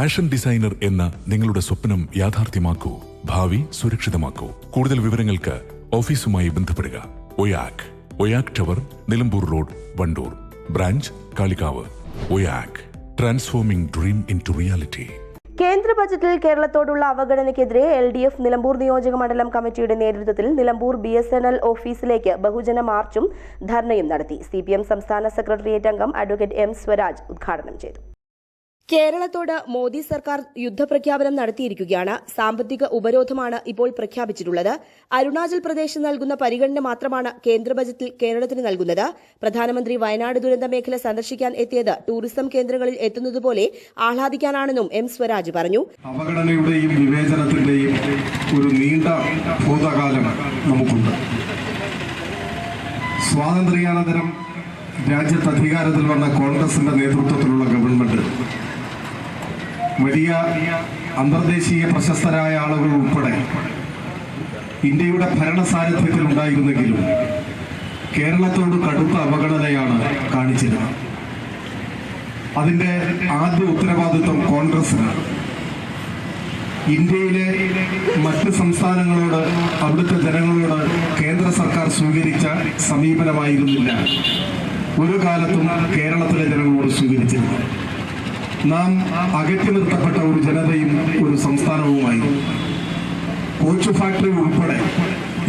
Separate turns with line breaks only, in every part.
Fashion designer എന്ന നിങ്ങളുടെ സ്വപ്നം യാഥാർത്ഥ്യമാക്കൂ ഭാവി സുരക്ഷിതമാക്കൂ. കൂടുതൽ വിവരങ്ങൾക്ക് ഓഫീസുമായി ബന്ധപ്പെടുക. Oyak Oyak tower Nilambur road Wandoor. Branch Kalikavu. Oyak transforming dream into reality.
കേന്ദ്ര ബജറ്റിൽ കേരളത്തോടുള്ള അവഗണനയ്ക്കെതിരെ എൽ ഡി എഫ് നിലമ്പൂർ നിയോജക മണ്ഡലം കമ്മിറ്റിയുടെ നേതൃത്വത്തിൽ Nilambur B S N L ഓഫീസിലേക്ക് ബഹുജന മാർച്ചും ധർണയും നടത്തി. സി പി എം സംസ്ഥാന സെക്രട്ടേറിയറ്റ് അംഗം അഡ്വക്കേറ്റ് എം സ്വരാജ് ഉദ്ഘാടനം ചെയ്തു. കേരളത്തോട് മോദി സർക്കാർ യുദ്ധപ്രഖ്യാപനം നടത്തിയിരിക്കുകയാണ്. സാമ്പത്തിക ഉപരോധമാണ് ഇപ്പോൾ പ്രഖ്യാപിച്ചിട്ടുള്ളത്. അരുണാചൽ പ്രദേശ് നൽകുന്ന പരിഗണന മാത്രമാണ് കേന്ദ്ര ബജറ്റിൽ കേരളത്തിന് നൽകുന്നത്. പ്രധാനമന്ത്രി വയനാട് ദുരന്ത മേഖല സന്ദർശിക്കാൻ എത്തിയത് ടൂറിസം കേന്ദ്രങ്ങളിൽ എത്തുന്നതുപോലെ ആഹ്ലാദിക്കാനാണെന്നും എം സ്വരാജ് പറഞ്ഞു.
അവഗണനയുടെയും വിവേചനത്തിന്റെയും ഒരു നീണ്ട ഭൂതകാലം നമുക്കുണ്ട്. സ്വാതന്ത്ര്യാനന്തരം രാജ്യത്ത് അധികാരത്തിൽ വന്ന കോൺഗ്രസിന്റെ നേതൃത്വത്തിലുള്ള ഗവൺമെന്റ് വലിയ അന്തർദേശീയ പ്രശസ്തരായ ആളുകൾ ഉൾപ്പെടെ ഇന്ത്യയുടെ ഭരണ സാന്നിധ്യത്തിൽ ഉണ്ടായിരുന്നെങ്കിലും കേരളത്തോട് കടുത്ത അവഗണനയാണ് കാണിച്ചത് അതിന്റെ ആദ്യ ഉത്തരവാദിത്വം കോൺഗ്രസിനാണ് ഇന്ത്യയിലെ മറ്റ് സംസ്ഥാനങ്ങളോട് അവിടുത്തെ ജനങ്ങളോട് കേന്ദ്ര സർക്കാർ സ്വീകരിച്ച സമീപനമായിരുന്നില്ല. ഒരു കാലത്തും കേരളത്തിലെ ജനങ്ങളോട് സ്വീകരിച്ചിരുന്നത് നാം അകറ്റി നിർത്തപ്പെട്ട ഒരു ജനതയും ഒരു സംസ്ഥാനവുമായി. കോച്ച് ഫാക്ടറി ഉൾപ്പെടെ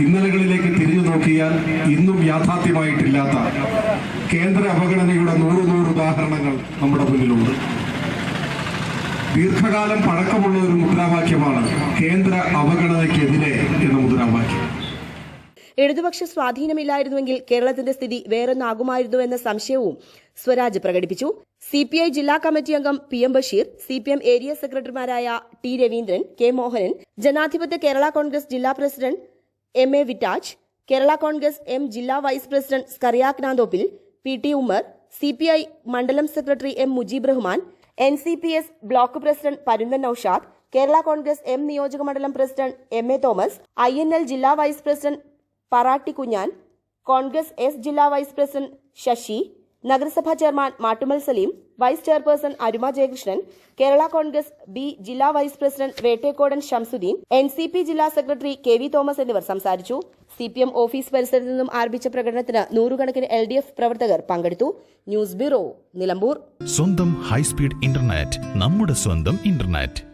ഇന്നലകളിലേക്ക് തിരിഞ്ഞു നോക്കിയാൽ ഇന്നും യാഥാർത്ഥ്യമായിട്ടില്ലാത്ത കേന്ദ്ര അവഗണനയുടെ നൂറ് നൂറ് ഉദാഹരണങ്ങൾ നമ്മുടെ മുന്നിലുണ്ട്. ദീർഘകാലം പഴക്കമുള്ള ഒരു മുദ്രാവാക്യമാണ് കേന്ദ്ര അവഗണനയ്ക്കെതിരെ
ഇടതുപക്ഷ സ്വാധീനമില്ലായിരുന്നുവെങ്കിൽ കേരളത്തിന്റെ സ്ഥിതി വേറൊന്നാകുമായിരുന്നു എന്ന സംശയവും സ്വരാജ് പ്രകടിപ്പിച്ചു. സി പി ഐ ജില്ലാ കമ്മിറ്റി അംഗം P M Basheer C P M area സെക്രട്ടറിമാരായ ടി രവീന്ദ്രൻ കെ മോഹനൻ ജനാധിപത്യ കേരള കോൺഗ്രസ് ജില്ലാ president M A വിറ്റാജ് Kerala Congress M ജില്ലാ vice president Skaria Nanthoppil P T Ummer C P I മണ്ഡലം secretary M Mujeeb Rahman N C P S block president Parunthan Noushad Kerala Congress M നിയോജക മണ്ഡലം president M A Thomas I N L ജില്ലാ vice president Paratti Kunjan Congress S ജില്ലാ vice president Sasi നഗരസഭാ chairman Mattumal Saleem vice chairperson Aruma Jayakrishnan Kerala Congress B ജില്ലാ vice president Vettekodan Shamsuddin N C P ജില്ലാ secretary K V Thomas എന്നിവർ സംസാരിച്ചു. C P M office പരിസരത്ത് നിന്നും ആരംഭിച്ച പ്രകടനത്തിന് നൂറുകണക്കിന് എൽ ഡി എഫ് പ്രവർത്തകർ പങ്കെടുത്തു. News bureau Nilambur.
സ്വന്തം ഹൈസ്പീഡ് ഇന്റർനെറ്റ് നമ്മുടെ സ്വന്തം ഇന്റർനെറ്റ്.